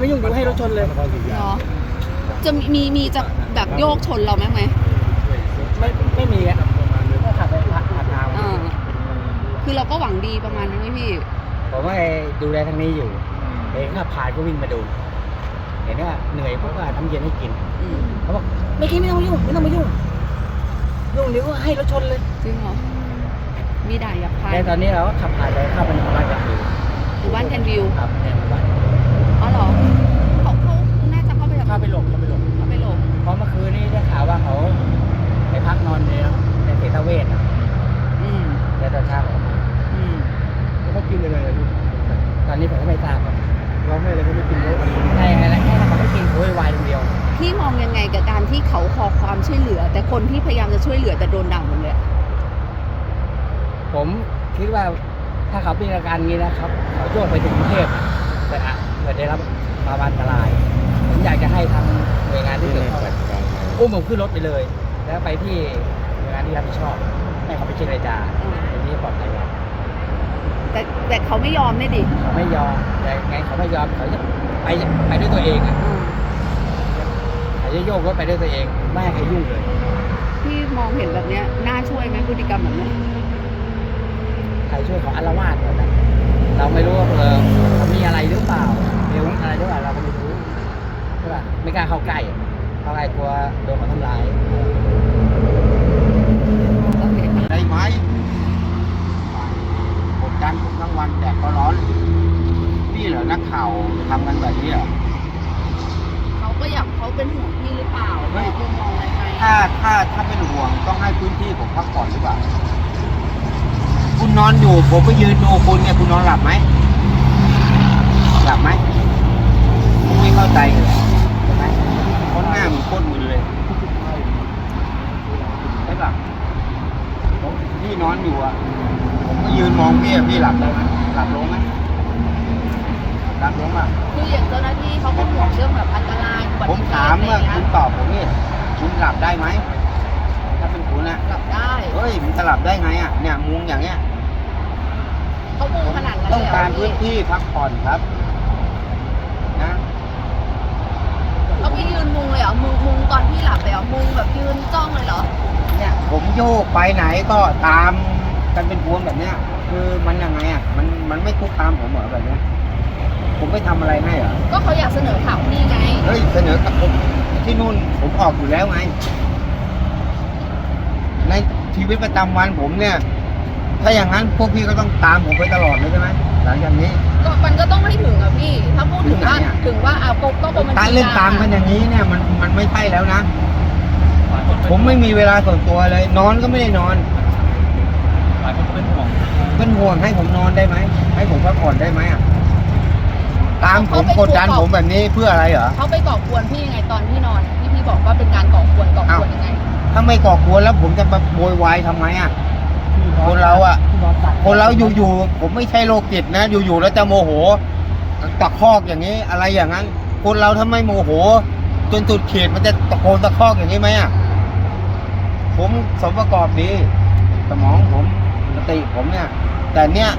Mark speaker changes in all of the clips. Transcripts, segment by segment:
Speaker 1: ไม่ยุ่งอยู่ให้รถชนเลย
Speaker 2: เหรอจะมีมีมีจะแบบโยกชนเราไหมไหม
Speaker 1: ไม่ไม่มีอะก็ขับไปผ่านผ่านทาง
Speaker 2: อ่าคือเราก็หวังดีประมาณนั้นไหมพี่
Speaker 1: ผมว่าดูแลทางนี้อยู่เห็นว่าผ่านก็วิ่งมาดู เห็นว่าเหนื่อยเพราะว่าทำเย็นให้กิน
Speaker 2: อืม
Speaker 1: เขาบอกไม่กินไม่ต้องมายุ่งไม่ต้องมายุ่งยุ่งเดี๋ยวก็ให้รถชนเลย
Speaker 2: จริงเหรอ มีด่าหยับคาย
Speaker 1: แต่ตอนนี้เราก็ขับผ่านไปเข้าไปในหมู่บ้านกันอยู่
Speaker 2: หมู่บ้านแคนวิว
Speaker 1: ครับในหมู่บ้าน
Speaker 2: อ๋อเหรอเขาเขาน่าจะเข้าไปแบบ
Speaker 1: เข้าไปหลบเข้าไปหลบ
Speaker 2: เข้าไปหลบ
Speaker 1: เพราะเมื่อคืนนี้ได้ข่าวว่าเขาไปพักนอนในในเททเวศนะ
Speaker 2: อืม
Speaker 1: แล้วตอนเช้าออกมา
Speaker 2: อืม
Speaker 3: เขากินยังไงอะพี่
Speaker 1: ตอนนี้ผมก็ไม่ทราบครับ
Speaker 3: เราให้อะไรเขาไม่กินเขา
Speaker 1: ใช่อะไรแค่เขาไม่กินโวยวายอย่างเดียว
Speaker 2: พี่มองยังไงกับการที่เขาขอความช่วยเหลือ แต่คนที่พยายามจะช่วยเหลือแต่โดนด่าหมดเลยอะ
Speaker 1: ผมคิดว่าถ้าเขาเป็นอาการนี้นะครับ เขาโยกไปถึงกรุงเทพนะแต่อะ เกิดได้รับภาวะอันตราย ผมอยากจะให้ทางหน่วยงานที่เกี่ยวข้องอุ้มผมขึ้นรถไปเลย แล้วไปที่หน่วยงานที่รับผิดชอบให้เขาไปเจรจา
Speaker 2: อืม
Speaker 1: อย่างนี้ปลอดภัยกว่า
Speaker 2: แต่แต่เขาไม่ยอมเนี่ยดิ
Speaker 1: เขาไม่ยอมแต่ไงเขาไม่ยอมเขาจะไปไปด้วยตัวเองอะ
Speaker 2: อืม
Speaker 1: เขาจะโยกรถไปด้วยตัวเองไม่ให้ใครยุ่งเลย
Speaker 2: พี่มองเห็นแบบเนี้ยน่าช่วยไหมพฤติกรรมแบบเนี้ย
Speaker 1: ใครช่วยเขาอารวาสแบบนั้น เราไม่รู้ว่าเออเขามีอะไรหรือเปล่ามีอาวุธอะไรหรือเปล่าเราก็ไม่รู้ใช่ป่ะไม่กล้าเข้าใกล้อะเข้าใกล้กลัวโดนเขาทำร้าย
Speaker 2: โอเคค่ะ
Speaker 3: ได้ไหมกดดันผมทั้งวันแดดก็ร้อนนี่เหรอนักข่าวทำกันแบบนี้เหรอ
Speaker 2: เขาก็อยากเขาเป็นห่วงพี่หรือเปล่า
Speaker 3: เฮ้ย
Speaker 2: คุณมองอะไรไหม
Speaker 3: ถ้าถ้าถ้าเป็นห่วงต้องให้พื้นที่ผมพักผ่อนหรือเปล่า คุณนอนอยู่ ผมไปยืนดูคุณเนี่ยคุณนอนหลับไหมหลับไหมผมไม่เข้าใจเลยใช่ไหมคนหน้ามันโคตรมึนเลยใช่ปะผมพี่นอนอยู่อะผมก็ยืนมองพี่อะพี่หลับได้ไหมหลับลงไหมหลับลงอะ
Speaker 2: คืออย่างเจ้าหน้าที่เขาก็ห่วงเรื่องแบบอันตรายอุบัติ
Speaker 3: ผม
Speaker 2: เหตุ
Speaker 3: ถาม
Speaker 2: อะไร
Speaker 3: เมื่อ
Speaker 2: เงี้
Speaker 3: คุ
Speaker 2: ย
Speaker 3: ณตอบผมนี่คุณหลับได้ไหมถ้าเป็นคุณนะ
Speaker 2: หลับได้
Speaker 3: เฮ้ยมันจะหลับได้ไงอะเนี่ยมุงอย่างเงี้ย
Speaker 2: เขามุงขนาดนั้น
Speaker 3: ต้อ
Speaker 2: เล
Speaker 3: ง
Speaker 2: ยเหร
Speaker 3: การ
Speaker 2: อ
Speaker 3: พื้
Speaker 2: พี่
Speaker 3: นที่พักผ่อนครับนะ
Speaker 2: เขาพี่ยืนมุงเลยเหรอ มุงมุงตอนพี่หลับเลยเหรอ มุงแบบยืนจ้องเลยเหรอ
Speaker 3: เนี่ยผมโยกไปไหนก็ตามกันเป็นพวงแบบเนี้ย คือมันยังไงอะมันมันไม่คุกคามผมเหรอแบบเนี้ยผมไม่ทำอะไรให้เหรอ
Speaker 2: ก็เขาอยากเสนอข่าวพี่ไง
Speaker 3: เฮ้ยเสนอกับผมที่นู่นผมออกอยู่แล้วไงในชีวิตประจำวันผมเนี่ย ถ้าอย่างนั้นพวกพี่ก็ต้องตามผมไปตลอดเลยใช่ไหมหลังจากนี้
Speaker 2: ก็มันก็ต้องไม่ถึงอะพี่ ถ้าพูดถึงว่า
Speaker 3: ถึงไหนอะ
Speaker 2: ถึงว่าเอาก็ก็ประมาณ
Speaker 3: การเล่นตามกันอย่างนี้เนี่ยมันมันไม่ใช่แล้วนะ ผมไม่มีเวลาส่วนตัวเลย นอนก็ไม่ได้นอน
Speaker 1: หลายคนเป็นห่วง
Speaker 3: เป็นห่วงให้ผมนอนได้ไหมให้ผมพักผ่อนได้ไหมอะตามผมกดดันผมแบบนี้เพื่ออะไรเหรอ
Speaker 2: เขาไปก่อกวนพี่ยังไงตอนที่นอนที่พี่บอกว่าเป็นการก่อกวนก่อกวนยังไง
Speaker 3: ถ้าไม่ก่อกวนแล้วผมจะมาโวยวายทำไมอะ คนเราอะคนเราอยู่ๆผมไม่ใช่โรคจิตนะ อยู่ๆแล้วจะโมโหตะคอกอย่างนี้ อะไรอย่างนั้น คนเราถ้าไมโมโห จนสุดขีดมันจะตะโกนตะคอกอย่างนี้ไหมอะผมสมประกอบดีสมองผมสติผมเนี่ย แต่เนี่ย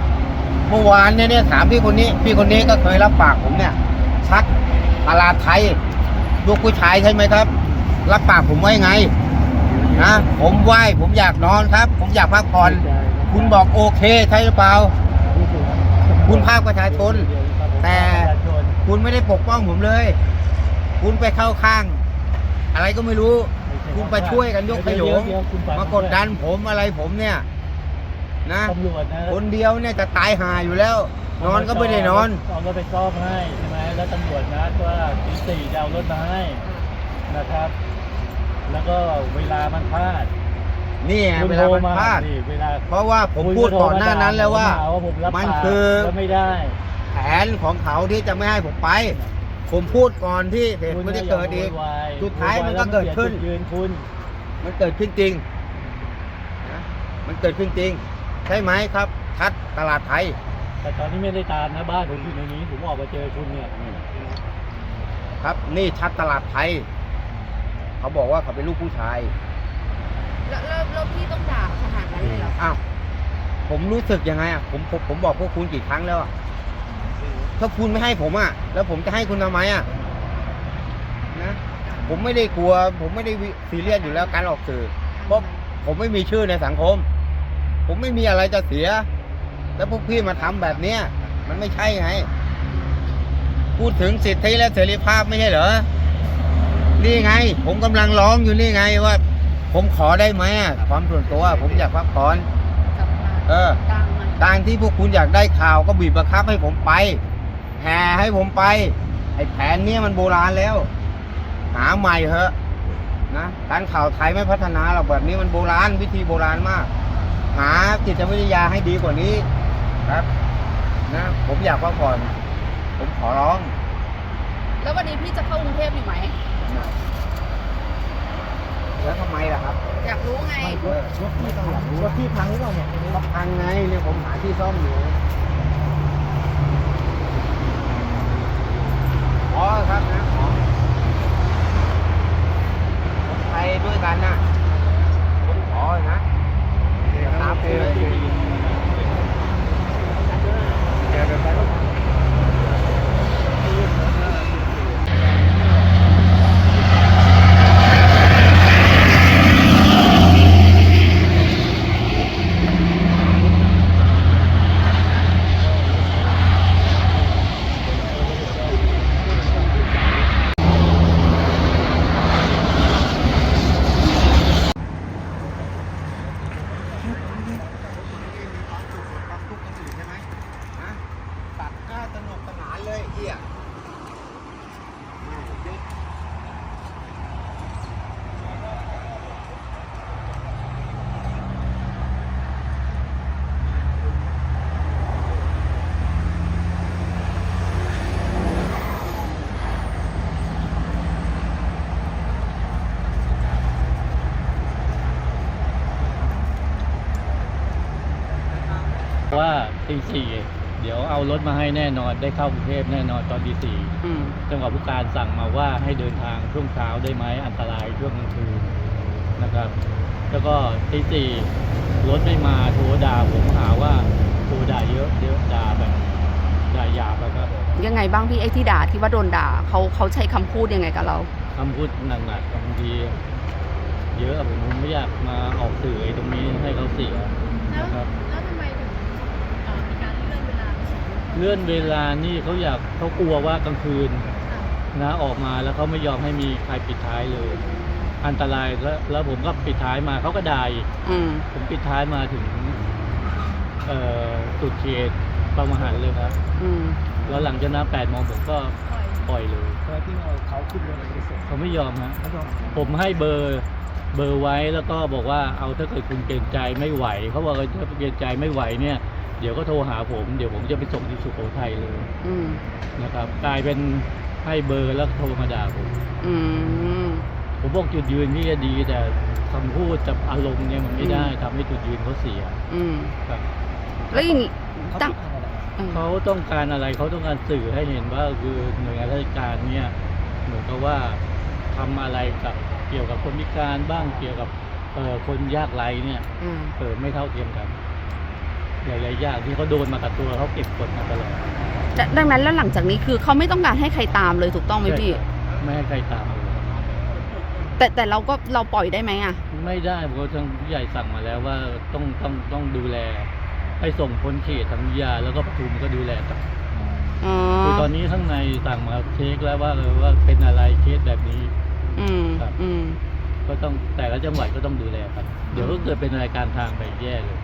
Speaker 3: เมื่อวานเนี่ยเนี่ยถามพี่คนนี้ พี่คนนี้ก็เคยรับปากผมเนี่ยชักตลาไทยลูกผู้ชายใช่ไหมครับ รับปากผมไว้ไงนะผมไหวผมอยากนอนครับ ผมอยากพักผ่อน คุณบอกโอเคใช่หรือเปล่า คุณภาคประชาชน แต่คุณไม่ได้ปกป้องผมเลย คุณไปเข้าข้าง อะไรก็ไม่รู้ คุณไปช่วยกันยกขยงมากดดันผมอะไรผมเนี่ยนะ
Speaker 4: ตำรวจนะ
Speaker 3: คนเดียวเนี่ยจะตายหาอยู่แล้ว นอนก็ไม่ได้นอน
Speaker 4: เอารถไปซ่อมให้ใช่ไหมแล้วตำรวจนะก็ตีสี่จะเอารถมาให้นะครับ แล้วก็เวลามันพลาด
Speaker 3: นี่ไง
Speaker 4: คุณ
Speaker 3: เว
Speaker 4: โท
Speaker 3: ลารมัน
Speaker 4: มา
Speaker 3: พลาด
Speaker 4: สิเวลา
Speaker 3: เพราะว่าผม
Speaker 4: คุณ
Speaker 3: พูด
Speaker 4: โทร
Speaker 3: ก่อนหน้านั้นแล้วว่า
Speaker 4: หผมรับ
Speaker 3: มัน
Speaker 4: ปาก
Speaker 3: คือ
Speaker 4: ก็ไม่ได้
Speaker 3: แผนของเขาที่จะไม่ให้ผมไป ผมพูดก่อนที่เหตุมันจะเกิดอีก
Speaker 4: คุณย่าโวยวาย
Speaker 3: สุดท้ายมันก็เกิดขึ้น
Speaker 4: โวยวายแล้วมัเสียจุยืนคุณ
Speaker 3: มันเกิดขึ้นจริงนะมันเกิดขึ้นจริง ใช่ไหมครับทัดตลาดไทย
Speaker 4: แต่ตอนนี้ไม่ได้ตามนะบ้านผมอยู่ในนี้ผมออกมาเจอคุณเนี่ย
Speaker 3: ครับนี่ชัดตลาดไทย เขาบอกว่าเขาเป็นลูกผู้ชาย
Speaker 2: แล้วแล้วแล้วพี่ต้องด่าขนาดนั้นเลยเหรอ
Speaker 3: อ้าวผมรู้สึกยังไงอะผมผมผมบอกพวกคุณกี่ครั้งแล้วอะถ้าคุณไม่ให้ผมอะ แล้วผมจะให้คุณทำไมอะนะผมไม่ได้กลัว ผมไม่ได้วิซีเรียสอยู่แล้วการออกสื่อเพราะผมไม่มีชื่อในสังคม ผมไม่มีอะไรจะเสีย แล้วพวกพี่มาทำแบบเนี้ยมันไม่ใช่ไงพูดถึงสิทธิและเสรีภาพไม่ใช่เหรอนี่ไง ผมกำลังร้องอยู่นี่ไงว่า ผมขอได้ไหมอะความส่วนตัว ผมอยากพักผ่อน
Speaker 2: จับมา
Speaker 3: เออ
Speaker 2: ดังมัน
Speaker 3: การที่พวกคุณอยากได้ข่าวก็บีบบังคับให้ผมไปแห่ให้ผมไป ไอ้แผนเนี้ยมันโบราณแล้ว หาใหม่เถอะนะการข่าวไทยไม่พัฒนาหรอกแบบนี้มันโบราณวิธีโบราณมาก หาจิตวิทยาให้ดีกว่านี้ครับนะผมอยากพักผ่อน ผมขอร้อง
Speaker 2: แล้ววันนี้พี่จะเข้ากรุงเทพอยู่ไหม
Speaker 3: นะ แล้วทำไมล่ะครับ
Speaker 2: อยากรู้ไง
Speaker 3: เออรถไม่ต้องอยากรู้รถที่พังหรือเปล่าเนี่ยรถพังไงเนี่ยผมหาที่ซ่อมอยู่ขอครับนะขอผมไปด้วยกันนะผมขอนะตามไปเลยเดี๋ยวเดี๋ยวไปรถ ตัดก้าสนุกสนานเลยเอีย
Speaker 4: ว่า ตีสี่เดี๋ยวเอารถมาให้แน่นอนได้เข้ากรุงเทพแน่นอนตอนตีสี่
Speaker 2: อืม
Speaker 4: จังหวัดผู้การสั่งมาว่าให้เดินทางช่วงเช้าได้ไหมอันตรายช่วงกลางคืนนะครับ แล้วก็ตีสี่รถไม่มาโทรด่าผมหาว่าโทรด่าเยอะเยอะด่าแบบด่าหยาบอะครับ
Speaker 2: ยังไงบ้างพี่ไอ้ที่ด่าที่ว่าโดนด่าเขาเขาใช้คำพูดยังไงกับเรา
Speaker 4: คำพูดหนักๆบางทีเยอะอะผมไม่อยากมาออกสื่อไอ้ตรงนี้ให้เขาเสียนะครับ
Speaker 2: แล้วทำไมถึงมีการเลื่อนเวลา
Speaker 4: เลื่อนเวลานี่เขาอยากเขากลัวว่ากลางคืนนะออกมาแล้วเขาไม่ยอมให้มีใครปิดท้ายเลย อันตรายแล้วแล้วผมก็ปิดท้ายมาเขาก็ด่าอีก
Speaker 2: อืม
Speaker 4: ผมปิดท้ายมาถึง เอ่อสุดเขตบางมหันเลยครับ
Speaker 2: อืม
Speaker 4: แล้วหลังจากนั้นแปดโมงผมก็ปล่อยเลย
Speaker 1: ที่เขาขึ้นรถไปส่ง
Speaker 4: เขาไม่ยอมฮะ
Speaker 1: ไม่ต้อง
Speaker 4: ผมให้เบอร์เบอร์ไว้แล้วก็บอกว่าเอาถ้าเกิดคุณเกรงใจไม่ไหวเขาบอกว่าถ้าเกรงใจไม่ไหวเนี่ย เดี๋ยวก็โทรหาผม เดี๋ยวผมจะไปส่งที่สุโขทัยเลย
Speaker 2: อืม
Speaker 4: นะครับ กลายเป็นให้เบอร์แล้วโทรมาด่าผม
Speaker 2: อืม
Speaker 4: ผมบอกจุดยืนนี่จะดีแต่คำพูดกับอารมณ์เนี่ยมันไม่ได้ทำให้จุดยืนเขาเสีย
Speaker 2: อืม
Speaker 4: ครับ
Speaker 2: แล้วอย่างงี้ตั้งเออ
Speaker 4: เขาต้องการอะไรเขาต้องการสื่อให้เห็นว่าคือหน่วยงานราชการเนี่ยเหมือนกับว่าทำอะไรกับเกี่ยวกับคนพิการบ้างเกี่ยวกับเอ่อคนยากไร้เนี่ย
Speaker 2: อืม
Speaker 4: เออไม่เท่าเทียมกัน หลายๆอย่างที่เขาโดนมากับตัวเขาเก็บกดมาตลอด
Speaker 2: แต่ดังนั้นแล้วหลังจากนี้คือเขาไม่ต้องการให้ใครตามเลยถูกต้องไหมพี่
Speaker 4: ใช่ครับไม่ให้ใครตามเลย
Speaker 2: แต่แต่เราก็เราปล่อยได้ไหมอะ
Speaker 4: ไม่ได้เพราะทางผู้ใหญ่สั่งมาแล้วว่าต้องต้องต้องดูแลให้ส่งพ้นเขตทางวิทยาแล้วก็ปทุมก็ดูแลต่อ
Speaker 2: อ๋อ
Speaker 4: คือตอนนี้ข้างในสั่งมาเช็คแล้วว่าเออว่าเป็นอะไรเคสแบบนี้
Speaker 2: อืม
Speaker 4: ครับ
Speaker 2: อืม
Speaker 4: ก็ต้องแต่ละจังหวัดก็ต้องดูแลกันเดี๋ยวก็เกิดเป็นรายการทางไปแย่เลย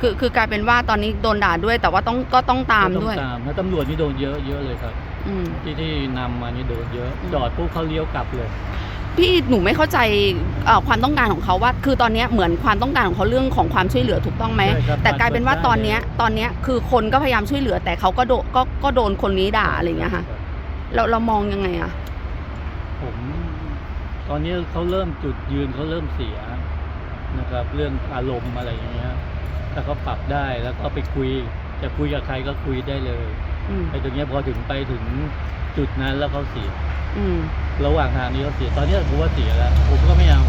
Speaker 2: คือคือกลายเป็นว่าตอนนี้โดนด่าด้วย แต่ว่าต้องก็ต้องตาม
Speaker 4: ก็
Speaker 2: ด้วย
Speaker 4: ตามแล้วตำรวจนี่โดนเยอะเยอะเลยครับ
Speaker 2: อืม
Speaker 4: ที่ที่นำมานี่โดนเยอะ
Speaker 2: อืม
Speaker 4: จอดปุ๊บเขาเลี้ยวกลับเลย
Speaker 2: พี่หนูไม่เข้าใจเอ่อความต้องการของเขาว่า คือตอนเนี้ยเหมือนความต้องการของเขาเรื่องของความช่วยเหลือถูกต้องไหม
Speaker 4: ใช่ครับ
Speaker 2: แต่กลายเป็นว่า
Speaker 4: ได้
Speaker 2: ตอนเนี้ยตอนเนี้ยคือคนก็พยายามช่วยเหลือ แต่เขาก็โดนก็ก็โดนคนนี้ด่าอะไรอย่างเงี้ยค่ะเราเรามองยังไงอะ
Speaker 4: ผม ตอนนี้เขาเริ่มจุดยืนเขาเริ่มเสียนะครับ เรื่องอารมณ์อะไรอย่างเงี้ย ถ้าเขาปรับได้แล้วก็ไปคุย จะคุยกับใครก็คุยได้เลย
Speaker 2: อืม
Speaker 4: ไอ้ตรงเนี้ยพอถึงไปถึงจุดนั้นแล้วเขาเสีย
Speaker 2: อืม
Speaker 4: ระหว่างทางนี้เขาเสียตอนนี้ผมว่าเสียแล้วผมก็ไม่เอา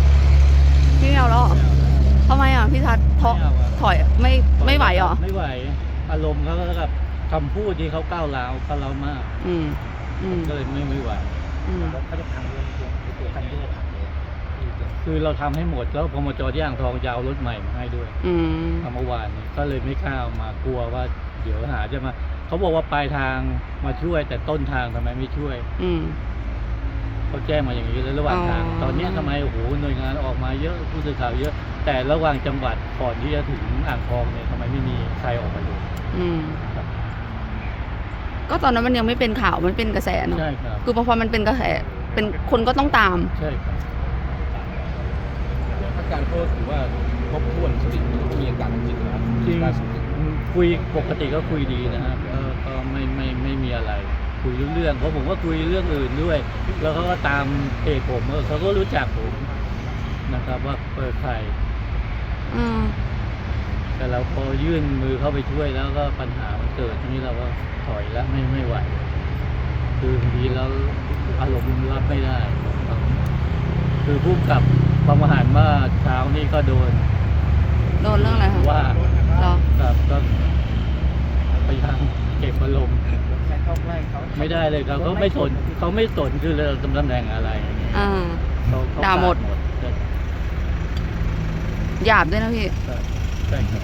Speaker 2: พี่ไม่เอาแล้วเหรอ
Speaker 4: ไม่เอาแล้ว
Speaker 2: ทำไมอะพี่ทัศน์เพราะ
Speaker 4: ไม่เอาอะ
Speaker 2: ถอยไม่ไม่ไหวเหรอ
Speaker 4: ไม่ไหว อารมณ์เขาก็แบบคำพูดที่เขาก้าวร้าวเขาเรามาก
Speaker 2: อืมอืม
Speaker 4: ก็เลยไม่ไม่ไหว
Speaker 2: อืม
Speaker 1: เขาจะพังเรื่องตัวตัวกันเยอะครับ
Speaker 4: คือเราทำให้หมดแล้วพมจที่อ่างทองจะเอารถใหม่มาให้ด้วย
Speaker 2: อืม
Speaker 4: เมื่อวานนี้ก็เลยไม่กล้าเอามากลัวว่า เดี๋ยวหาจะมาเขาบอกว่าปลายทางมาช่วย แต่ต้นทางทำไมไม่ช่วย
Speaker 2: อืม
Speaker 4: เขาแจ้งมาอย่างนี้เลยระหว่างทาง
Speaker 2: อ๋อ
Speaker 4: ตอนเนี้ยทำไมโอ้โหหน่วยงานออกมาเยอะผู้สื่อข่าวเยอะ แต่ระหว่างจังหวัดก่อนที่จะถึงอ่างทองเนี่ยทำไมไม่มีใครออกมาดู
Speaker 2: อืม
Speaker 4: ครับ
Speaker 2: ก็ตอนนั้นมันยังไม่เป็นข่าวมันเป็นกระแสเนาะ
Speaker 4: ใช่ครับ
Speaker 2: คือพอมันเป็นกระแสเป็นคนก็ต้องตาม
Speaker 4: ใช่ครับ
Speaker 5: อาการก็ถือว่าครบถ้วนสติมีอาการทางจิตนะครับ
Speaker 4: จริง
Speaker 5: ล่าสุด
Speaker 4: คุยปกติก็คุยดีนะครับก็ก็ไม่ไม่ไม่มีอะไร คุยรู้เรื่องเพราะผมก็คุยเรื่องอื่นด้วย แล้วเขาก็ตามเพจผมเออเขาก็รู้จักผมนะครับ ว่าเปิดใคร
Speaker 2: อืม
Speaker 4: แต่เราพอยื่นมือเข้าไปช่วยแล้วก็ปัญหามันเกิดทีนี้เราก็ถอยแล้วไม่ไม่ไหว คือบางทีเราอารมณ์รับไม่ได้ คือผู้กำกับ บางมหารเมื่อเช้านี้ก็โดน
Speaker 2: โดนเรื่องอะไรคะ
Speaker 4: ว่า
Speaker 2: เหรอ
Speaker 4: กับก็พยายามเก็บอารมณ์
Speaker 1: แต่เขาไม่เขา
Speaker 4: ไม่ได้เลยครับเขาไม่สนเขาไม่สนคือเราตำแหน่งอะไร
Speaker 2: อ่า
Speaker 4: เขาเข
Speaker 2: ด่าหมด
Speaker 4: ใช่
Speaker 2: หยาบด้วยนะพี่
Speaker 4: ใช่ครับ